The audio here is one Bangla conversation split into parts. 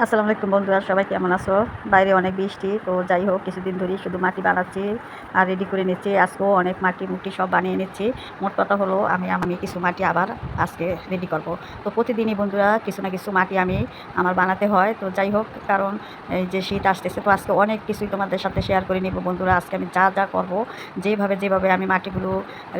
আসসালামু আলাইকুম বন্ধুরা, সবাই কেমন আছো? বাইরে অনেক বৃষ্টি, তো যাই হোক, কিছুদিন ধরেই শুধু মাটি বানাচ্ছি আর রেডি করে নিচ্ছি। আজকেও অনেক মাটি মুটি সব বানিয়ে নিচ্ছি। মোট কথা হলো, আমি আমি কিছু মাটি আবার আজকে রেডি করব। তো প্রতিদিনই বন্ধুরা, কিছু না কিছু মাটি আমি আমার বানাতে হয়। তো যাই হোক, কারণ এই যে শীত আসতেছে, তো আজকে অনেক কিছুই তোমাদের সাথে শেয়ার করে নিব বন্ধুরা। আজকে আমি যা যা করব, যেভাবে যেভাবে আমি মাটিগুলো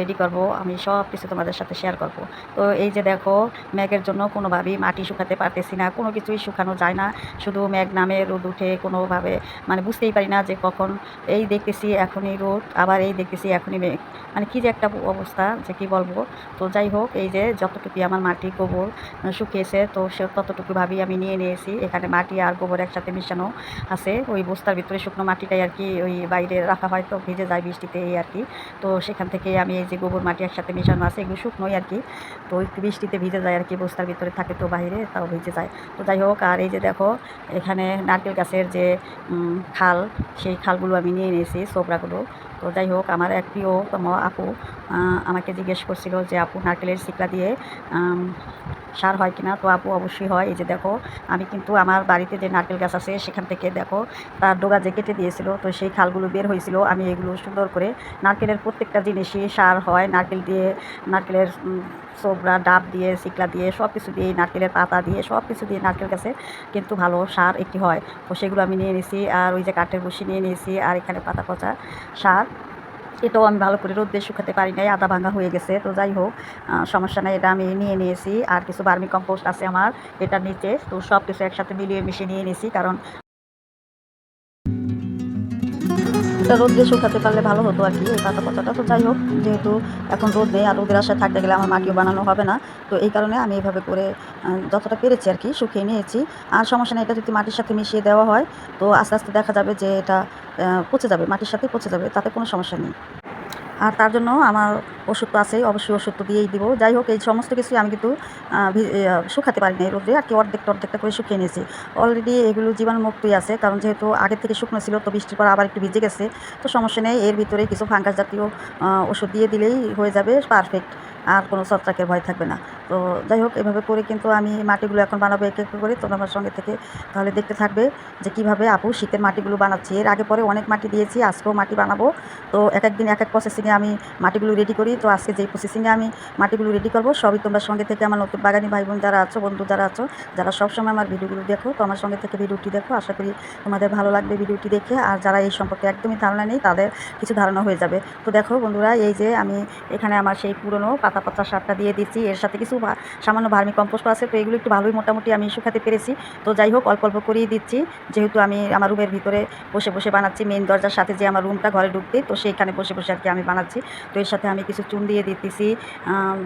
রেডি করব, আমি সব কিছু তোমাদের সাথে শেয়ার করব। তো এই যে দেখো ম্যাগের জন্য কোনোভাবেই মাটি শুকাতে পারতেছি না, কোনো কিছুই শুকানো যায় না। শুধু মেঘ নামে রোদ উঠে কোনোভাবে মানে বুঝতেই পারি না যে কখন এই দেখতেছি এখনই রোদ, আবার এই দেখতেছি এখনই মেঘ। মানে কী যে একটা অবস্থা, যে কী বলব? তো যাই হোক, এই যে যতটুকু আমার মাটি গোবর শুকিয়েছে, তো সে ততটুকু ভাবেই আমি নিয়ে নিয়েছি। এখানে মাটি আর গোবর একসাথে মিশানো আছে, ওই বস্তার ভিতরে শুকনো মাটিটাই আর কি ওই বাইরে রাখা হয় তো ভিজে যায় বৃষ্টিতে এই আর কি। তো সেখান থেকে আমি এই যে গোবর মাটি একসাথে মিশানো আছে, এগুলো শুকনোই আর কি। তো বৃষ্টিতে ভিজে যায় আর কি, বস্তার ভিতরে থাকে তো বাইরে, তাও ভিজে যায়। তো যাই হোক, আর এই যে দেখো, এখানে নারকেল গাছের যে খাল, সেই খালগুলো আমি নিয়ে এনেছি সোবরাগুলো তো যাই হোক, আমার এক প্রিয়তম আপু আমাকে জিজ্ঞেস করছিল যে, আপু, নারকেলের শিকলা দিয়ে সার হয় কিনা, তো আপু অবশ্যই হয়। এই যে দেখো, আমি কিন্তু আমার বাড়িতে যে নারকেল গাছ আছে, সেখান থেকে দেখো, তার ডোগা যে কেটে দিয়েছিল, তো সেই খালগুলো বের হয়েছিল। আমি এগুলো সুন্দর করে নারকেলের প্রত্যেকটা জিনিসই সার হয়, নারকেল দিয়ে, নারকেলের সোবরা ডাব দিয়ে, শিকলা দিয়ে সব কিছু দিয়ে, নারকেলের পাতা দিয়ে সব কিছু দিয়ে নারকেল গাছে কিন্তু ভালো সার একটি হয়। তো সেগুলো আমি নিয়ে নিয়েছি, আর ওই যে কাঠের বসি নিয়ে নিয়েছি, আর এখানে পাতা পচা সার। এটাও আমি ভালো করে রোদ্রে শুকাতে পারি নাই আদা ভাঙা হয়ে গেছে, তো যাই হোক সমস্যা নাই, এটা আমি নিয়ে নিয়েছি, আর কিছু বার্মি কম্পোস্ট আছে আমার এটার নিচে, তো সব কিছু একসাথে মিলিয়ে মিশিয়ে নিয়ে নিয়েছি, কারণ এটা দিয়ে শুকাতে পারলে ভালো হতো আর কি, এই পাতা পাতাটা তো যাই হোক, যেহেতু এখন রোদ নেই আর রোদের আশায় থাকতে গেলে আমার মাটিও বানানো হবে না, তো এই কারণে আমি এইভাবে করে যতটা পেরেছি আর কি শুকিয়ে নিয়েছি। আর সমস্যা নেই, এটা যদি মাটির সাথে মিশিয়ে দেওয়া হয়, তো আস্তে আস্তে দেখা যাবে যে এটা পচে যাবে, মাটির সাথে পচে যাবে, তাতে কোনো সমস্যা নেই। আর তার জন্য আমার ওষুধ তো আছেই, অবশ্যই ওষুধ তো দিয়েই দিব। যাই হোক, এই সমস্ত কিছুই আমি কিন্তু শুকাতে পারি না এই রোদে আর কি অর্ধেকটা অর্ধেকটা করে শুকিয়ে নিয়েছি। অলরেডি এগুলো জীবাণুমুক্তই আছে, কারণ যেহেতু আগে থেকে শুকনো ছিল, তো বৃষ্টির পর আবার একটু ভিজে গেছে। তো সমস্যা নেই, এর ভিতরে কিছু ফাঙ্গাস জাতীয় ওষুধ দিয়ে দিলেই হয়ে যাবে পারফেক্ট আর কোনো ছত্রাকের ভয় থাকবে না। তো যাই হোক, এভাবে করে কিন্তু আমি মাটিগুলো এখন বানাবো এক এক করে। তোমরা আমার সঙ্গে থেকে তাহলে দেখতে থাকবে যে কীভাবে আপু শীতের মাটিগুলো বানাচ্ছি। এর আগে পরে অনেক মাটি দিয়েছি, আজকেও মাটি বানাবো। তো এক এক দিন এক এক প্রসেসিংয়ে আমি মাটিগুলো রেডি করি। তো আজকে যেই প্রসেসিংয়ে আমি মাটিগুলো রেডি করব, সবই তোমরা সঙ্গে থেকে আমার নতুন বাগানি ভাই বোন যারা আছো, বন্ধু যারা আছো, যারা সবসময় আমার ভিডিওগুলো দেখো, তো আমার সঙ্গে থেকে ভিডিওটি দেখো। আশা করি তোমাদের ভালো লাগবে ভিডিওটি দেখে। আর যারা এই সম্পর্কে একদমই ধারণা নেই, তাদের কিছু ধারণা হয়ে যাবে। তো দেখো বন্ধুরা, এই যে আমি এখানে আমার সেই পুরনো পাতা পাতা সারটা দিয়ে দিচ্ছি এর সাথে কিছু সামান্য ভার্মি কম্পোস্ট আছে, তো এগুলো একটু ভালোই মোটামুটি আমি শুকাতে পেরেছি। তো যাই হোক, অল্প অল্প করেই দিচ্ছি। যেহেতু আমি আমার রুমের ভিতরে বসে বসে বানাচ্ছি মেন দরজার সাথে যে আমার রুমটা ঘরে ঢুকতে তো সেইখানে বসে বসে আর কি আমি বানাচ্ছি। তো এর সাথে আমি কিছু চুন দিয়ে দিতেছি।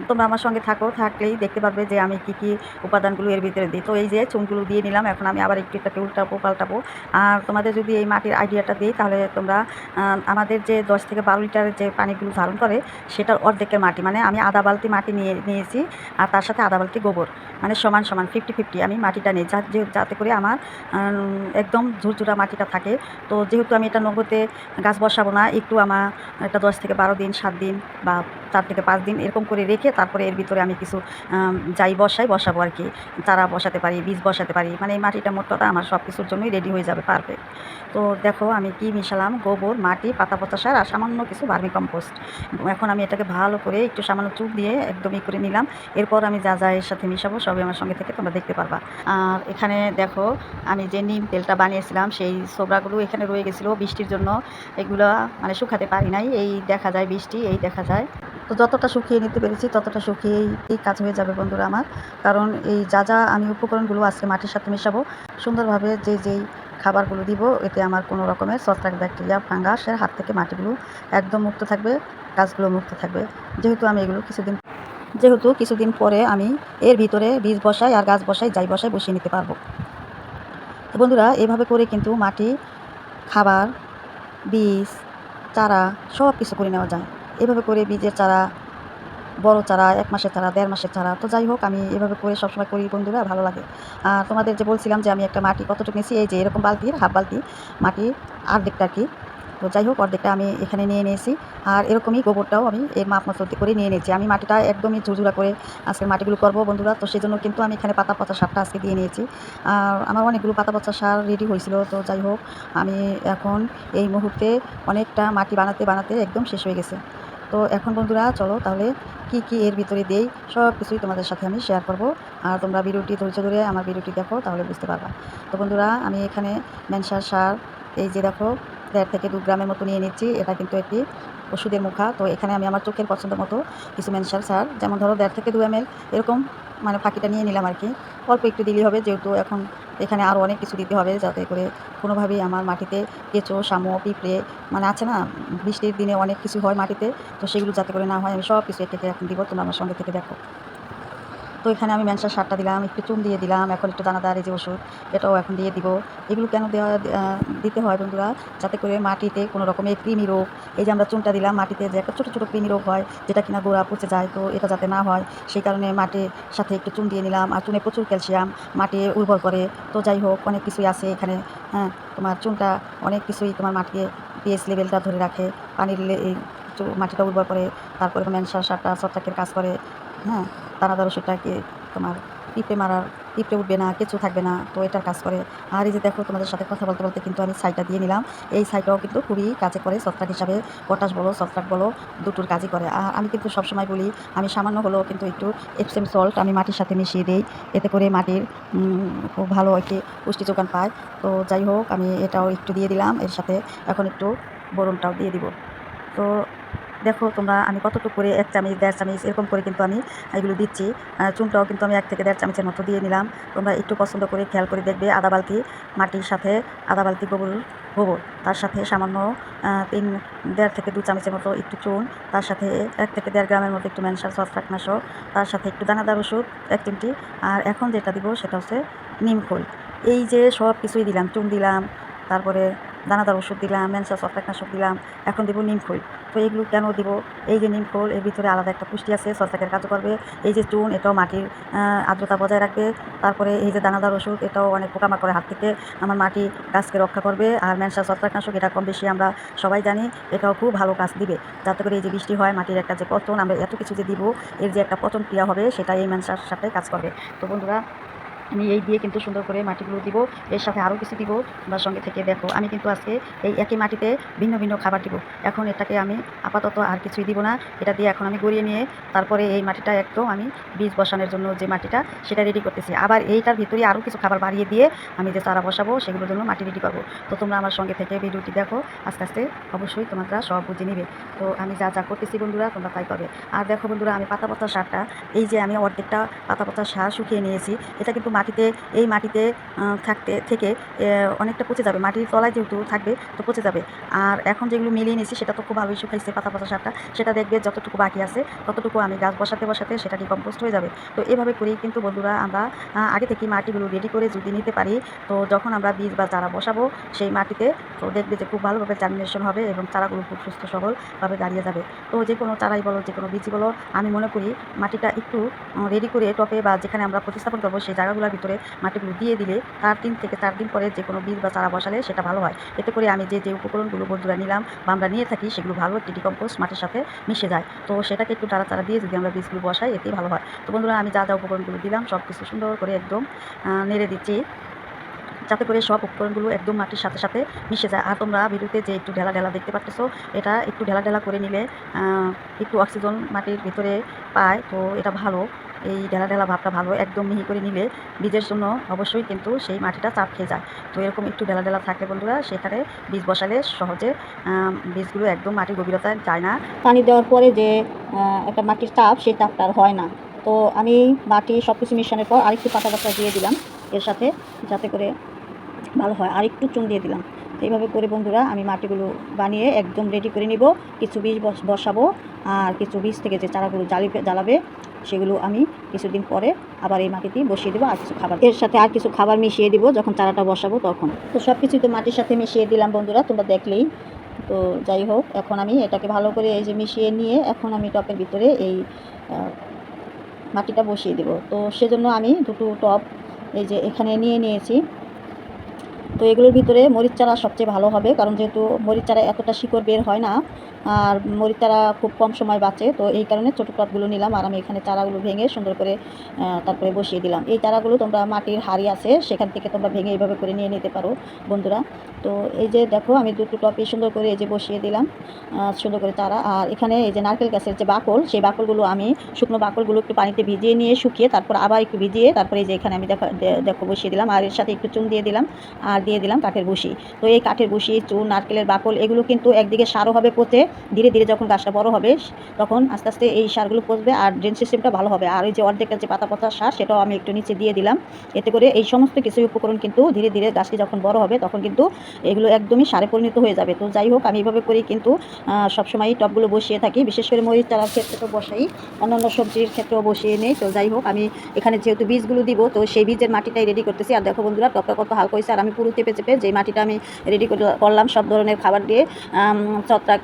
তোমরা আমার সঙ্গে থাকো, থাকলেই দেখতে পারবে যে আমি কি কি উপাদানগুলো এর ভিতরে দিই। তো এই যে চুনগুলো দিয়ে নিলাম, এখন আমি আবার একটু এটাকে উল্টাবো, পাল্টাবো। আর তোমাদের যদি এই মাটির আইডিয়াটা দিই, তাহলে তোমরা আমাদের যে দশ থেকে বারো লিটারের যে পানিগুলো ধারণ করে, সেটার অর্ধেকের মাটি মানে আমি আধা বালতি মাটি নিয়ে নিয়েছি আর তার সাথে আধা বালতি গোবর। মানে সমান সমান ফিফটি ফিফটি আমি মাটিটা নিই। যাতে করে আমার একদম ঝুরঝুরা মাটিটা থাকে। তো যেহেতু আমি এটা নগদে গাছ বসাবো না, একটু আমার এটা দশ থেকে বারো দিন, সাত দিন বা চার থেকে পাঁচ দিন এরকম করে রেখে তারপরে এর ভিতরে আমি কিছু যাই বসাই, বসাবো আর কি চারা বসাতে পারি, বীজ বসাতে পারি। মানে এই মাটিটা মোট কথা আমার সব কিছুর জন্যই রেডি হয়ে যাবে পারফেক্ট তো দেখো আমি কি মিশালাম, গোবর, মাটি, পাতা পচা সার আর সামান্য কিছু ভার্মি কম্পোস্ট এখন আমি এটাকে ভালো করে একটু সামান্য চুপ দিয়ে একদমই করে নিলাম। এরপর আমি যা যা এর সাথে মিশাবো সবই আমার সঙ্গে থেকে তোমরা দেখতে পারবা। আর এখানে দেখো, আমি যে নিম তেলটা বানিয়েছিলাম, সেই সোবরাগুলো এখানে রয়ে গেছিল বৃষ্টির জন্য। এগুলো মানে শুকাতে পারি নাই। এই দেখা যায় বৃষ্টি, এই দেখা যায়। তো যতটা শুকিয়ে নিতে পেরেছি, ততটা শুকিয়েই এই কাজ হয়ে যাবে বন্ধুরা আমার। কারণ এই যা যা আমি উপকরণগুলো আজকে মাটির সাথে মেশাবো, সুন্দরভাবে যে যেই খাবারগুলো দিব, এতে আমার কোনো রকমের ছত্রাক ব্যাকটেরিয়া ফাঙ্গাসের হাত থেকে মাটিগুলো একদম মুক্ত থাকবে, গাছগুলো মুক্ত থাকবে। যেহেতু আমি এগুলো কিছুদিন, যেহেতু কিছুদিন পরে আমি এর ভিতরে বীজ বসাই আর গাছ বসাই, যাই বসাই বসিয়ে নিতে পারব। তো বন্ধুরা, এভাবে করে কিন্তু মাটি, খাবার, বীজ, চারা সব কিছু করে নেওয়া যায়। এভাবে করে বীজের চারা, বড় চারা, এক মাসের চারা, দেড় মাসের চারা, তো যাই হোক, আমি এভাবে করে সবসময় করি বন্ধুরা, ভালো লাগে। আর তোমাদের যে বলছিলাম যে আমি একটা মাটি কতটুকু নিয়েছি এই যে এরকম বালতির হাফ বালতি মাটি, অর্ধেকটা আর কি। তো যাই হোক, অর্ধেকটা আমি এখানে নিয়ে নিয়েছি। আর এরকমই গোবরটাও আমি এর মাপ মতো করে নিয়ে নিয়েছি। আমি মাটিটা একদমই ঝুরঝুরা করে আজকে মাটিগুলো করব বন্ধুরা, তো সেই জন্য কিন্তু আমি এখানে পাতা পচা সারটা আজকে দিয়ে নিয়েছি। আর আমার অনেকগুলো পাতা পচা সার রেডি হয়েছিল, তো যাই হোক, আমি এখন এই মুহূর্তে অনেকটা মাটি বানাতে বানাতে একদম শেষ হয়ে গেছে। তো এখন বন্ধুরা, চলো তাহলে কি কি এর ভিতরে দেই? সব কিছুই তোমাদের সাথে আমি শেয়ার করব। আর তোমরা ভিডিওটি ধৈর্য ধরে আমার ভিডিওটি দেখো, তাহলে বুঝতে পারবা। তো বন্ধুরা, আমি এখানে ম্যানসার সার, এই যে দেখো, দেড় থেকে দু গ্রামের মতো নিয়ে নিচ্ছি। এটা কিন্তু একটি ওষুধের মুখা। তো এখানে আমি আমার চোখের পছন্দ মতো কিছু ম্যানসার সার, যেমন ধরো দেড় থেকে দু এম এরকম মানে ফাঁকিটা নিয়ে নিলাম আর কি অল্প একটু দিলেই হবে, যেহেতু এখন এখানে আরও অনেক কিছু দিতে হবে, যাতে করে কোনোভাবেই আমার মাটিতে কেঁচো শামো পিঁপড়ে মানে আছে না, বৃষ্টির দিনে অনেক কিছু হয় মাটিতে, তো সেগুলো যাতে করে না হয়, আমি সব কিছু একে এখন দিব, তোমরা আমার সঙ্গে থেকে দেখো। তো এখানে আমি ম্যানসার সারটা দিলাম, একটু চুন দিয়ে দিলাম, এখন একটু দানাদার এই যে ওষুধ, এটাও এখন দিয়ে দিব। এগুলো কেন দেওয়া দিতে হয় বন্ধুরা? যাতে করে মাটিতে কোনো রকমের কৃমি রোগ, এই যে আমরা চুনটা দিলাম, মাটিতে যে একটা ছোটো ছোটো কৃমি রোগ হয়, যেটা কিনা গোড়া পচে যায়, তো এটা যাতে না হয়, সেই কারণে মাটির সাথে একটু চুন দিয়ে নিলাম, আর চুনে প্রচুর ক্যালসিয়াম, মাটি উর্বর করে। তো যাই হোক, অনেক কিছুই আছে এখানে হ্যাঁ তোমার চুনটা অনেক কিছুই তোমার মাটিকে পিএস লেভেলটা ধরে রাখে, পানির মাটিটা উর্বর করে, তারপরে ম্যানসার সারটা ছত্রাকের কাজ করে হ্যাঁ তারা ওষুধটা সেটাকে তোমার পিঁপড়ে মারার, পিঁপড়ে উঠবে না, কিছু থাকবে না, তো এটার কাজ করে। আর এই যে দেখো, তোমাদের সাথে কথা বলতে বলতে কিন্তু আমি সাইটা দিয়ে নিলাম। এই সাইটাও কিন্তু খুবই কাজে করে ছত্রাক হিসাবে। পটাশ বলো ছত্রাক বলো, দুটোর কাজই করে। আর আমি কিন্তু সবসময় বলি, আমি সামান্য হলেও কিন্তু একটু এপসেম সল্ট আমি মাটির সাথে মিশিয়ে দিই। এতে করে মাটির খুব ভালো একটি পুষ্টি যোগান পায়। তো যাই হোক, আমি এটাও একটু দিয়ে দিলাম। এর সাথে এখন একটু বোরনটাও দিয়ে দিব। তো দেখো তোমরা আমি কতটুকু করে এক চামচ, দেড় চামচ এরকম করে কিন্তু আমি এগুলো দিচ্ছি। চুনটাও কিন্তু আমি এক থেকে দেড় চামচের মতো দিয়ে নিলাম। তোমরা একটু পছন্দ করে খেয়াল করে দেখবে আদা বালতি, মাটির সাথে আদা বালতি গোবর গোবর। তার সাথে সামান্য তিন, দেড় থেকে দু চামচের মতো একটু চুন। তার সাথে এক থেকে দেড় গ্রামের মতো একটু ম্যানসার ছত্রাকনাশক তার সাথে একটু দানাদার ওষুধ, এক তিনটি আর এখন যেটা দিব সেটা হচ্ছে নিম খোল। এই যে সব কিছুই দিলাম, চুন দিলাম, তারপরে দানাদার ওষুধ দিলাম ম্যানসার ছত্রাকনাশক দিলাম, এখন দেবো নিম খোল। তো এগুলো কেন দিব? এই যে নিম খোল, এর ভিতরে আলাদা একটা পুষ্টি আছে ছত্রাকের কাজ করবে। এই যে চুন, এটাও মাটির আর্দ্রতা বজায় রাখবে। তারপরে এই যে দানাদার ওষুধ, এটাও অনেক পোকামাকড়ের হাত থেকে আমার মাটি গাছকে রক্ষা করবে। আর ম্যানসার ছত্রাকনাশক এটা কম বেশি আমরা সবাই জানি, এটাও খুব ভালো কাজ দিবে। যাতে করে এই যে বৃষ্টি হয়, মাটির একটা যে পচন আমরা এত কিছু যে দিব, এর যে একটা পচন ক্রিয়া হবে সেটা এই ম্যানসার সাথে কাজ করবে। তো বন্ধুরা আমি এই দিয়ে কিন্তু সুন্দর করে মাটিগুলো দিব, এর সাথে আরও কিছু দিব। বা সঙ্গে থেকে দেখো, আমি কিন্তু আজকে এই একই মাটিতে ভিন্ন ভিন্ন খাবার দিব। এখন এটাকে আমি আপাতত আর কিছুই দিব না। এটা দিয়ে এখন আমি গড়িয়ে নিয়ে তারপরে এই মাটিটা একদম আমি বীজ বসানোর জন্য যে মাটিটা, সেটা রেডি করতেছি। আবার এইটার ভিতরে আরও কিছু খাবার বাড়িয়ে দিয়ে আমি যে চারা বসাবো, সেগুলোর জন্য মাটি রেডি করব। তো তোমরা আমার সঙ্গে থেকে ভিডিওটি দেখো, আস্তে আস্তে অবশ্যই তোমরা সব বুঝে নিবে। তো আমি যা যা করতেছি বন্ধুরা, তোমরা তাই পাবে। আর দেখো বন্ধুরা, আমি পাতা পাতা সারটা, এই যে আমি অর্ধেকটা পাতা পাতা সার শুকিয়ে নিয়েছি, এটা কিন্তু মাটিতে, এই মাটিতে থাকতে, থেকে অনেকটা পচে যাবে। মাটির তলায় যেহেতু থাকবে, তো পচে যাবে। আর এখন যেগুলো মিলিয়ে নিয়েছি সেটা তো খুব ভালোই শুকাইছে পাতা পাতা সারটা, সেটা দেখবে যতটুকু বাকি আছে, ততটুকু আমি গাছ বসাতে বসাতে সেটা ডিকম্পোস্ট হয়ে যাবে। তো এভাবে করেই কিন্তু বন্ধুরা আমরা আগে থেকে মাটিগুলো রেডি করে যদি নিতে পারি, তো যখন আমরা বীজ বা চারা বসাবো, সেই মাটিতে, তো দেখবে যে খুব ভালোভাবে জার্মিনেশন হবে এবং চারাগুলো খুব সুস্থ, সবলভাবে দাঁড়িয়ে যাবে। তো যে কোনো চারাই বলো, যে কোনো বীজই বলো, আমি মনে করি মাটিটা একটু রেডি করে টপে বা যেখানে আমরা প্রতিস্থাপন করব, সেই জায়গাগুলোর ভিতরে মাটিগুলো দিয়ে দিলে তার তিন থেকে চার দিন পরে যে কোনো বীজ বা চারা বসালে সেটা ভালো হয়। এতে করে আমি যে যে উপকরণগুলো বন্ধুরা নিলাম বা আমরা নিয়ে থাকি, সেগুলো ভালো একটি ডিকম্পোস্ট মাটির সাথে মিশে যায়। তো সেটাকে একটু চারা চারা দিয়ে যদি আমরা বীজগুলো বসাই, এতেই ভালো হয়। তো বন্ধুরা, আমি যা যা উপকরণগুলো দিলাম সব কিছু সুন্দর করে একদম নেড়ে দিচ্ছি। যাতে করে সব উপকরণগুলো একদম মাটির সাথে সাথে মিশে যায়। আর তোমরা ভিডিওতে যে একটু ঢেলা ঢেলা দেখতে পাচ্ছ এটা একটু ঢেলা ঢেলা করে নিলে একটু অক্সিজেন মাটির ভিতরে পায়, তো এটা ভালো। এই ঢেলা ঢেলা ভাবটা ভালো, একদম মিহি করে নিলে বীজের জন্য অবশ্যই কিন্তু সেই মাটিটা চাপ খেয়ে যায়। তো এরকম একটু ঢেলা ঢেলা থাকলে বন্ধুরা সেখানে বীজ বসালে সহজে বীজগুলো একদম মাটির গভীরতায় যায় না। পানি দেওয়ার পরে যে একটা মাটির তাপ সেই তাপটা আর হয় না। তো আমি মাটি সব কিছু মিশানোর পর আরেকটু পাতা পাতা দিয়ে দিলাম এর সাথে, যাতে করে ভালো হয়। আর একটু চুন দিয়ে দিলাম। এইভাবে করে বন্ধুরা আমি মাটিগুলো বানিয়ে একদম রেডি করে নিব। কিছু বীজ বস- বসাবো। আর কিছু বীজ থেকে যে চারাগুলো জ্বালিবে, জ্বালাবে সেগুলো আমি কিছুদিন পরে আবার এই মাটিতে বসিয়ে দেবো আর কিছু খাবার। এর সাথে আর কিছু খাবার মিশিয়ে দিব যখন চারাটা বসাবো তখন। তো সব কিছুই তো মাটির সাথে মিশিয়ে দিলাম বন্ধুরা তোমরা দেখলেই। তো যাই হোক এখন আমি এটাকে ভালো করে এই যে মিশিয়ে নিয়ে এখন আমি টপের ভিতরে এই মাটিটা বসিয়ে দেব। তো সেজন্য আমি দুটো টপ এই যে এখানে নিয়ে নিয়েছি। তো এগুলোর ভিতরে মরিচ চারা সবচেয়ে ভালো হবে, কারণ যেহেতু মরিচ চারা এতটা শিকড় বের হয় না, আর মরিচ চারা খুব কম সময় বাঁচে, তো এই কারণে ছোটো টবগুলো নিলাম আর আমি এখানে চারাগুলো ভেঙে সুন্দর করে তারপরে বসিয়ে দিলাম। এই চারাগুলো তোমরা মাটির হাড়ি আছে, সেখান থেকে তোমরা ভেঙে এইভাবে করে নিয়ে নিতে পারো বন্ধুরা। তো এই যে দেখো, আমি দুটো টপে সুন্দর করে এই যে বসিয়ে দিলাম সুন্দর করে চারা। আর এখানে এই যে নারকেল গাছের যে বাকল, সেই বাকলগুলো আমি শুকনো বাকলগুলো একটু পানিতে ভিজিয়ে নিয়ে শুকিয়ে তারপর আবার একটু ভিজিয়ে তারপরে এই যে এখানে আমি দেখো দেখো বসিয়ে দিলাম। আর এর সাথে একটু চুন দিয়ে দিলাম। আর দিয়ে দিলাম কাঠের বসি। তো এই কাঠের বসি, চুন, নারকেলের বাকল এগুলো কিন্তু একদিকে সারও হবে পচে ধীরে ধীরে যখন গাছটা বড় হবে, তখন আস্তে আস্তে এই সারগুলো পচবে আর ড্রেন সিস্টেমটা ভালো হবে। আর ওই যে অর্ধেকটা যে পাতা পচা সার, সেটাও আমি একটু নিচে দিয়ে দিলাম। এতে করে এই সমস্ত কিছু উপকরণ কিন্তু ধীরে ধীরে গাছটি যখন বড় হবে, তখন কিন্তু এগুলো একদমই সারে পরিণত হয়ে যাবে। তো যাই হোক, আমি এইভাবে করেই কিন্তু সবসময় টবগুলো বসিয়ে থাকি। বিশেষ করে মরিচ, চারার ক্ষেত্রে তো বসাই, অন্যান্য সবজির ক্ষেত্রেও বসিয়ে নেই। তো যাই হোক, আমি এখানে যেহেতু বীজগুলো দিব, তো সেই বীজের মাটিটাই রেডি করতেছি। আর দেখো বন্ধুরা, টপটা কত হালকা হয়েছে আর আমি পুরো চেপে চেপে যে মাটিটা আমি রেডি করলাম, সব ধরনের খাবার দিয়ে ছত্রাক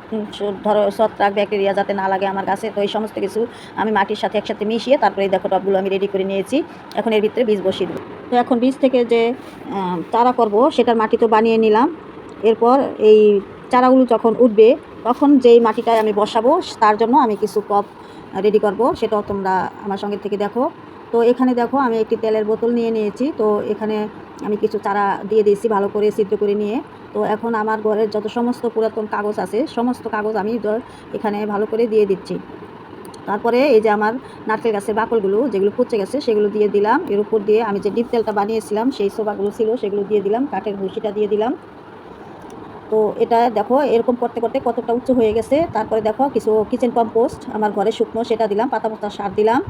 ধরো ছত্রাক, ব্যাকটেরিয়া যাতে না লাগে আমার গাছে, তো এই সমস্ত কিছু আমি মাটির সাথে একসাথে মিশিয়ে তারপরে এই দেখো টপগুলো আমি রেডি করে নিয়েছি। এখন এর ভিতরে বীজ বসিয়ে দেবো। তো এখন বীজ থেকে যে চারা করব, সেটার মাটি তো বানিয়ে নিলাম। এরপর এই চারাগুলো যখন উঠবে, তখন যেই মাটিটায় আমি বসাবো, তার জন্য আমি কিছু টব রেডি করব, সেটাও তোমরা আমার সঙ্গে থেকে দেখো। তো এখানে দেখো আমি একটি তেলের বোতল নিয়ে নিয়েছি। তো এখানে আমি কিছু চারা দিয়ে দিয়েছি ভালো করে, সিদ্ধ করে নিয়ে। তো এখন আমার ঘরের যত সমস্ত পুরাতন কাগজ আছে, সমস্ত কাগজ আমি এখানে ভালো করে দিয়ে দিচ্ছি। তারপরে এই যে আমার নারকেল গাছের বাকলগুলো, যেগুলো পচে গেছে, সেগুলো দিয়ে দিলাম। এর উপর দিয়ে আমি যে ডিপ তেলটা বানিয়েছিলাম, সেই সোবাগুলো ছিল, সেগুলো দিয়ে দিলাম। কাঠের ভুসিটা দিয়ে দিলাম। তো এটা দেখো এরকম করতে করতে কতটা উচ্চ হয়ে গেছে। তারপরে দেখো কিছু কিচেন কম্পোস্ট আমার ঘরে শুকনো সেটা দিলাম, পাতা পাতা সার দিলাম।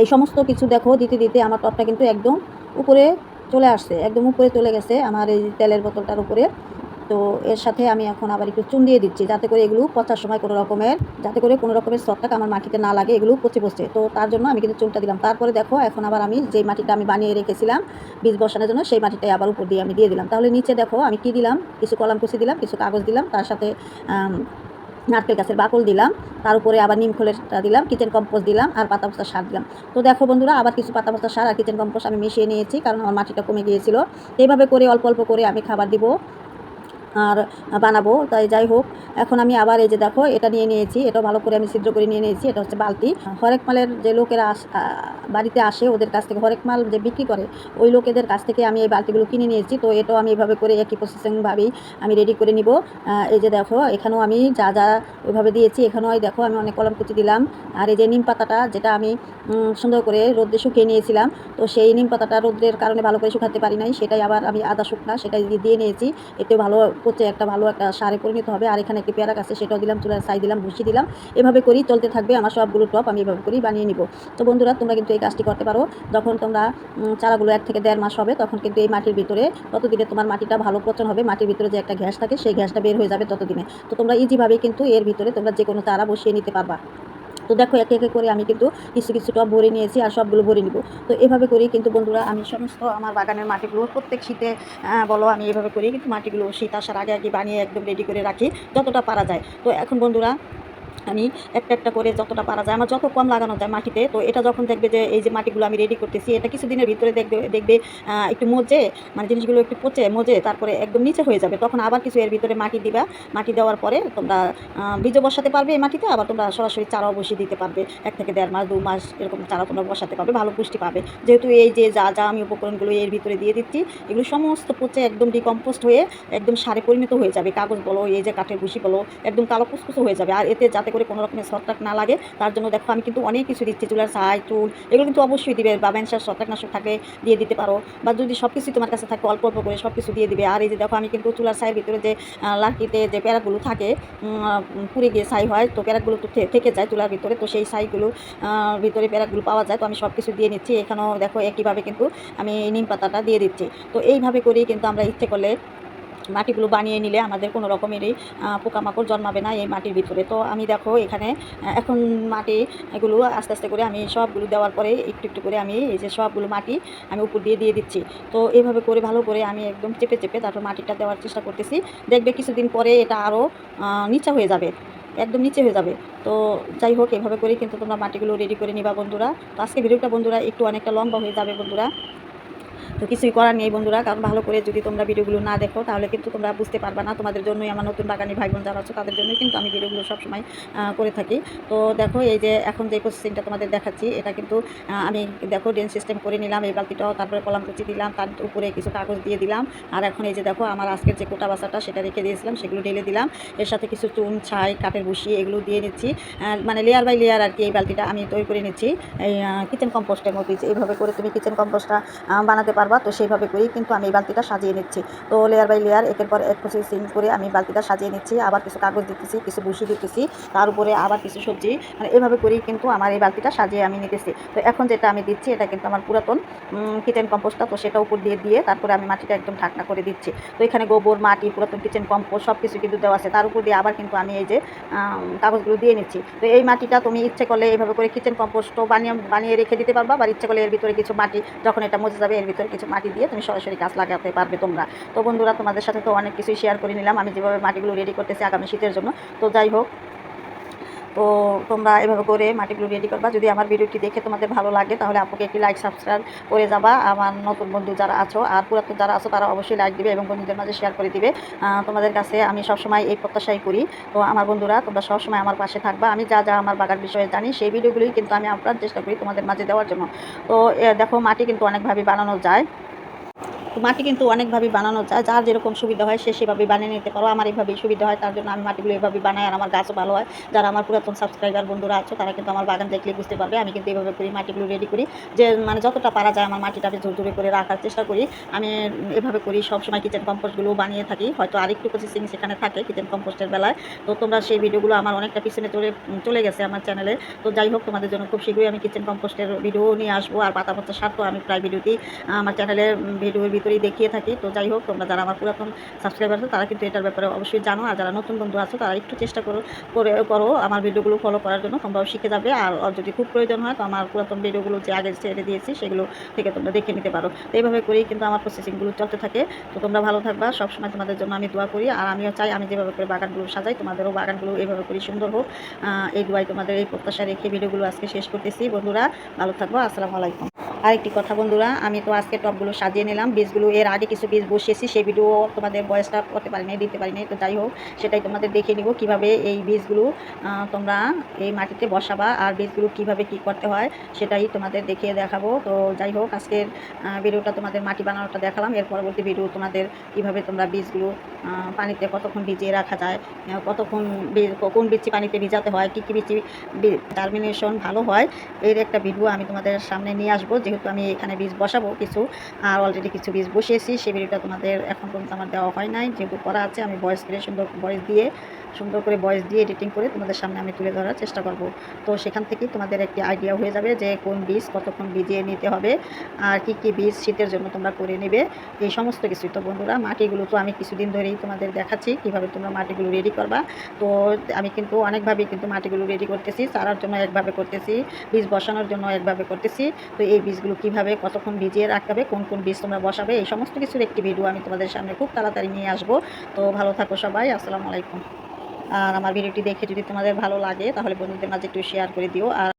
এই সমস্ত কিছু দেখো, দিতে দিতে আমার টপটা কিন্তু একদম উপরে চলে আসছে, একদম উপরে চলে গেছে আমার এই তেলের বোতলটার উপরে। তো এর সাথে আমি এখন আবার একটু চুন দিয়ে দিচ্ছি, যাতে করে এগুলো পচার সময় কোনো রকমের, যাতে করে কোনো রকমের সটটাক আমার মাটিতে না লাগে, এগুলো পচে বসছে তো তার জন্য আমি কিন্তু চুনটা দিলাম। তারপরে দেখো, এখন আবার আমি যে মাটিটা আমি বানিয়ে রেখেছিলাম, বীজ বসানোর জন্য সেই মাটিটাই আবার উপর দিয়ে আমি দিয়ে দিলাম। তাহলে নিচে দেখো, আমি কি দিলাম? কিছু কলাম কুচি দিলাম, কিছু কাগজ দিলাম, তার সাথে নারকেল গাছের বাকল দিলাম, তার উপরে আবার নিম খোলেরটা দিলাম কিচেন কম্পোস্ট দিলাম আর পাতা বস্তার সার দিলাম। তো দেখো বন্ধুরা, আবার কিছু পাতা বস্তার সার আর কিচেন কম্পোস্ট আমি মিশিয়ে নিয়েছি, কারণ আমার মাটিটা কমে গিয়েছিল। এইভাবে করে অল্প অল্প করে আমি খাবার দিব। আর বানাবো, তাই যাই হোক। এখন আমি আবার এই যে দেখো, এটা নিয়ে নিয়েছি, এটা ভালো করে আমি ছিদ্র করে নিয়ে নিয়েছি, এটা হচ্ছে বালতি। হরেক মালের যে লোকেরা আস- বাড়িতে আসে ওদের কাছ থেকে, হরেক মাল যে বিক্রি করে, ওই লোকেদের কাছ থেকে আমি এই বালতিগুলো কিনে নিয়েছি। তো এটাও আমি এভাবে করে একই প্রসেসিংভাবেই আমি রেডি করে নিব। এই যে দেখো, এখানেও আমি যা যা ওইভাবে দিয়েছি, এখানেও দেখো, আমি অনেক কলম কুচি দিলাম। আর এই যে নিম পাতাটা, যেটা আমি সুন্দর করে রোদ্রে শুকিয়ে নিয়েছিলাম, তো সেই নিম পাতাটা রোদ্রের কারণে ভালো করে শুকাতে পারি নাই, সেটাই আবার আমি আদা শুকনা, সেটাই দিয়ে নিয়েছি। এতে ভালো করতে একটা ভালো একটা সারে পরিণত হবে। আর এখানে একটি পেয়ারা আছে, সেটাও দিলাম চুলার সাই দিলাম ভুসি দিলাম। এভাবে করি, চলতে থাকবে আমার সবগুলো টপ, আমি এভাবে করি বানিয়ে নিব। তো বন্ধুরা, তোমরা কিন্তু এই কাজটি করতে পারো। যখন তোমরা চারাগুলো এক থেকে দেড় মাস হবে, তখন কিন্তু এই মাটির ভিতরে ততদিনে তোমার মাটিটা ভালো পচন হবে। মাটির ভিতরে যে একটা ঘ্যাস থাকে, সেই ঘ্যাসটা বের হয়ে যাবে ততদিনে। তো তোমরা ইজিভাবে কিন্তু এর ভিতরে তোমরা যে কোনো চারা বসিয়ে নিতে পারবা। তো দেখো একে একে করে আমি কিন্তু কিছু কিছু টব ভরে নিয়েছি আর সবগুলো ভরে নিব। তো এভাবে করি কিন্তু বন্ধুরা আমি সমস্ত আমার বাগানের মাটিগুলো প্রত্যেক শীতে বলো আমি এভাবে করি কিন্তু মাটিগুলো শীত আসার আগে আগে বানিয়ে একদম রেডি করে রাখি, যতটা পারা যায়। তো এখন বন্ধুরা আমি একটা একটা করে যতটা পারা যায়, আমার যত কম লাগানো যায় মাটিতে, তো এটা যখন দেখবে যে এই যে মাটিগুলো আমি রেডি করতেছি, এটা কিছুদিনের ভিতরে দেখবে দেখবে একটু মজে মানে জিনিসগুলো একটু পচে, মজে, তারপরে একদম নিচে হয়ে যাবে। তখন আবার কিছু এর ভিতরে মাটি দিবা। মাটি দেওয়ার পরে তোমরা বীজও বসাতে পারবে এই মাটিতে, আবার তোমরা সরাসরি চারাও বসিয়ে দিতে পারবে। এক থেকে দেড় মাস, দু মাস এরকম চারা তোমরা বসাতে পারবে, ভালো পুষ্টি পাবে। যেহেতু এই যে যা যা আমি উপকরণগুলো এর ভিতরে দিয়ে দিচ্ছি, এগুলো সমস্ত পচে একদম ডিকম্পোস্ট হয়ে, একদম সারে পরিণত হয়ে যাবে। কাগজ বলো, এই যে কাঠের ভুসি বলো, একদম কালো কুচকুচো হয়ে যাবে। আর এতে যাতে করে কোনো রকমের ছত্রাক না লাগে, তার জন্য দেখো আমি কিন্তু অনেক কিছু দিচ্ছি, চুলার ছাই, চুল, এগুলো কিন্তু অবশ্যই দিবে, বা ব্যানসার ছত্রাকনাশক থাকলে দিয়ে দিতে পারো, বা যদি সব কিছুই তোমার কাছে থাকে, অল্প অল্প করে সব কিছু দিয়ে দিবে। আর এই যে দেখো আমি কিন্তু চুলার ছাইয়ের ভিতরে যে লাঠিতে যে প্যারাগুলো থাকে পুড়ে গিয়ে ছাই হয়, তো প্যারাগুলো তো থেকে যায় চুলার ভিতরে, তো সেই সাইগুলো ভিতরে প্যারাগুলো পাওয়া যায়, তো আমি সব কিছু দিয়ে নিচ্ছি। এখানেও দেখো একইভাবে কিন্তু আমি নিম পাতাটা দিয়ে দিচ্ছি। তো এইভাবে করেই কিন্তু আমরা ইচ্ছে করলে মাটিগুলো বানিয়ে নিলে আমাদের কোনো রকমেরই পোকামাকড় জন্মাবে না এই মাটির ভিতরে। তো আমি দেখো এখানে এখন মাটি এগুলো আস্তে আস্তে করে আমি সবগুলো দেওয়ার পরে একটু একটু করে আমি এই যে সবগুলো মাটি আমি উপর দিয়ে দিয়ে দিচ্ছি। তো এইভাবে করে ভালো করে আমি একদম চেপে চেপে তারপর মাটিটা দেওয়ার চেষ্টা করতেছি। দেখবে কিছুদিন পরে এটা আরও নিচা হয়ে যাবে, একদম নিচে হয়ে যাবে। তো যাই হোক এভাবে করে কিন্তু তোমরা মাটিগুলো রেডি করে নিবা বন্ধুরা। তো আজকে ভিডিওটা বন্ধুরা একটু অনেকটা লম্বা হয়ে যাবে বন্ধুরা। তো কিছুই করার নেই বন্ধুরা, কারণ ভালো করে যদি তোমরা ভিডিওগুলো না দেখো, তাহলে কিন্তু তোমরা বুঝতে পারবে না। তোমাদের জন্যই আমার নতুন বাগানি ভাই বোন যারা আছো, তাদের জন্যই কিন্তু আমি ভিডিওগুলো সবসময় করে থাকি। তো দেখো, এই যে এখন যে প্রসেসিংটা তোমাদের দেখাচ্ছি, এটা কিন্তু আমি দেখো ড্রেন সিস্টেম করে নিলাম, এই বালতিটাও তারপরে কলাম কুচি দিলাম, তার উপরে কিছু কাগজ দিয়ে দিলাম। আর এখন এই যে দেখো, আমার আজকের যে কোটা বাসাটা, সেটা রেখে দিয়েছিলাম, সেগুলো ঢেলে দিলাম। এর সাথে কিছু চুন, ছাই, কাঠের বসি এগুলো দিয়ে নিচ্ছি। মানে লেয়ার বাই লেয়ার আর কি এই বালতিটা আমি তৈরি করে নিচ্ছি। এই কিচেন কম্পোস্টের যে এইভাবে করে তুমি কিচেন কম্পোস্টটা বানাতে পারবা, তো সেইভাবে করেই কিন্তু আমি এই বালতিটা সাজিয়ে নিচ্ছি। তো লেয়ার বাই লেয়ার একের পর এক প্রসেসিং করে আমি বালতিটা সাজিয়ে নিচ্ছি। আবার কিছু কাগজ দিতেছি, কিছু বসি দিতেছি, তার উপরে আবার কিছু সবজি মানে এভাবে করেই কিন্তু আমার এই বালতিটা সাজিয়ে আমি নিতেছি। তো এখন যেটা আমি দিচ্ছি, এটা কিন্তু আমার পুরাতন কিচেন কম্পোস্টটা তো সেটা উপর দিয়ে দিয়ে তারপরে আমি মাটিটা একদম ঢাকনা করে দিচ্ছি। তো এখানে গোবর, মাটি, পুরাতন কিচেন কম্পোস্ট সব কিছু কিন্তু দেওয়া আছে। তার উপর দিয়ে আবার কিন্তু আমি এই যে কাগজগুলো দিয়ে নিচ্ছি। তো এই মাটিটা তুমি ইচ্ছে করলে এইভাবে করে কিচেন কম্পোস্টও বানিয়ে বানিয়ে রেখে দিতে পারবা, বা ইচ্ছে করলে এর ভিতরে কিছু মাটি, যখন এটা মজে যাবে, এর ভিতরে কিছু মাটি দিয়ে তুমি সরাসরি গাছ লাগাতে পারবে তোমরা। তো বন্ধুরা, তোমাদের সাথে তো অনেক কিছুই শেয়ার করে নিলাম। আমি যেভাবে মাটিগুলো রেডি করতেছি আগামী শীতের জন্য। তো যাই হোক তো তোমরা এভাবে করে মাটিগুলো রেডি করবা। যদি আমার ভিডিওটি দেখে তোমাদের ভালো লাগে, তাহলে আপুকে একটি লাইক সাবস্ক্রাইব করে যাবা। আমার নতুন বন্ধু যারা আছো আর পুরাতন যারা আছো, তারা অবশ্যই লাইক দিবে এবং বন্ধুদের মাঝে শেয়ার করে দিবে। তোমাদের কাছে আমি সবসময় এই প্রত্যাশাই করি। তো আমার বন্ধুরা, তোমরা সবসময় আমার পাশে থাকবা। আমি যা যা আমার বাগান বিষয়ে জানি, সেই ভিডিওগুলোই কিন্তু আমি আপনার চেষ্টা করি তোমাদের মাঝে দেওয়ার জন্য। তো দেখো, মাটি কিন্তু অনেকভাবে বানানো যায়। মাটি কিন্তু অনেকভাবে বানানো যায়, যার যেরকম সুবিধা হয় সে সেভাবে বানিয়ে নিতে পারো। আমার এইভাবেই সুবিধা হয়, তার জন্য আমি মাটিগুলো এভাবে বানাই আর আমার গাছও ভালো হয়। যারা আমার পুরাতন সাবস্ক্রাইবার বন্ধুরা আছো, তারা কিন্তু আমার বাগান দেখলে বুঝতে পারবে। আমি কিন্তু এভাবে করি, মাটিগুলো রেডি করি। যে মানে যতটা পারা যায় আমার মাটিটাকে ঝুরঝুরে করে রাখার চেষ্টা করি। আমি এভাবে করি, সবসময় কিচেন কম্পোস্টগুলো বানিয়ে থাকি। হয়তো আরেকটু প্রসেসিং সেখানে থাকে কিচেন কম্পোস্টের বেলায়। তো তোমরা সেই ভিডিওগুলো আমার অনেকটা পিছনে চলে চলে গেছে আমার চ্যানেলে তো যাই হোক, তোমাদের জন্য খুব শীঘ্রই আমি কিচেন কম্পোস্টের ভিডিও নিয়ে আসব। আর পাতা পচা সার তো আমি প্রায় ভিডিওতেই আমার চ্যানেলের ভিডিওর ভিতরেই দেখিয়ে থাকি। তো যাই হোক, তোমরা যারা আমার পুরাতন সাবস্ক্রাইবার আছো, তারা কিন্তু এটার ব্যাপারে অবশ্যই জানো। আর যারা নতুন বন্ধু আছো, তারা একটু চেষ্টা করো, করে, করো আমার ভিডিওগুলো ফলো করার জন্য। তোমরাও শিখে যাবে। আর যদি খুব প্রয়োজন হয়, তো আমার পুরাতন ভিডিওগুলো যে আগে ছেড়ে দিয়েছি, সেগুলো থেকে তোমরা দেখে নিতে পারো। তো এইভাবে করেই কিন্তু আমার প্রসেসিংগুলো চলতে থাকে। তো তোমরা ভালো থাকবা, সবসময় তোমাদের জন্য আমি দোয়া করি। আর আমিও চাই আমি যেভাবে করে বাগানগুলো সাজাই, তোমাদেরও বাগানগুলো এইভাবে করি সুন্দর হোক। এই দোয়াই তোমাদের এই প্রত্যাশা রেখে ভিডিওগুলো আজকে শেষ করতেছি। বন্ধুরা, ভালো থাকব। আসসালামু আলাইকুম। আরেকটি কথা বন্ধুরা, আমি তো আজকে টপগুলো সাজিয়ে নিলাম, বীজগুলো এর আগে কিছু বীজ বসিয়েছি, সেই ভিডিও তোমাদের বয়সটা করতে পারিনি, দিতে পারিনি, তো যাই হোক, সেটাই তোমাদের দেখে নিব কীভাবে এই বীজগুলো তোমরা এই মাটিতে বসাবা আর বীজগুলো কীভাবে কি করতে হয়, সেটাই তোমাদের দেখিয়ে দেখাবো। তো যাই হোক, আজকের ভিডিওটা তোমাদের মাটি বানানোটা দেখালাম, এর পরবর্তী ভিডিও তোমাদের কীভাবে তোমরা বীজগুলো পানিতে কতক্ষণ ভিজিয়ে রাখা যায় কতক্ষণ বীজ, কোন বীজটি পানিতে ভিজাতে হয়, কী কী বীজটি টার্মিনেশন ভালো হয়, এর একটা ভিডিও আমি তোমাদের সামনে নিয়ে আসব যেহেতু আমি এখানে বীজ বসাবো কিছু, আর অলরেডি কিছু বীজ বসিয়েছি সেই ভিডিওটা তোমাদের এখন পর্যন্ত আমার দেওয়া হয় নাই। যেহেতু করা আছে, আমি বয়স করে সুন্দর বয়স দিয়ে সুন্দর করে ভয়েস দিয়ে এডিটিং করে তোমাদের সামনে আমি তুলে ধরার চেষ্টা করব। তো সেখান থেকেই তোমাদের একটি আইডিয়া হয়ে যাবে যে কোন বীজ কতক্ষণ ভিজিয়ে নিতে হবে আর কি কি বীজ শীতের জন্য তোমরা করে নেবে, এই সমস্ত কিছু। তো বন্ধুরা, মাটিগুলো তো আমি কিছুদিন ধরেই তোমাদের দেখাচ্ছি, কীভাবে তোমরা মাটিগুলো রেডি করবা। তো আমি কিন্তু অনেকভাবেই কিন্তু মাটিগুলো রেডি করতেছি, চারার জন্য একভাবে করতেছি, বীজ বসানোর জন্য একভাবে করতেছি। তো এই বীজগুলো কীভাবে কতক্ষণ ভিজিয়ে রাখতে হবে, কোন কোন বীজ তোমরা বসাবে, এই সমস্ত কিছুর একটি ভিডিও আমি তোমাদের সামনে খুব তাড়াতাড়ি নিয়ে আসব। তো ভালো থাকো সবাই, আসসালামু আলাইকুম। আর আমার ভিডিওটি দেখে যদি তোমাদের ভালো লাগে, তাহলে বন্ধুদের মাঝে একটু শেয়ার করে দিও। আর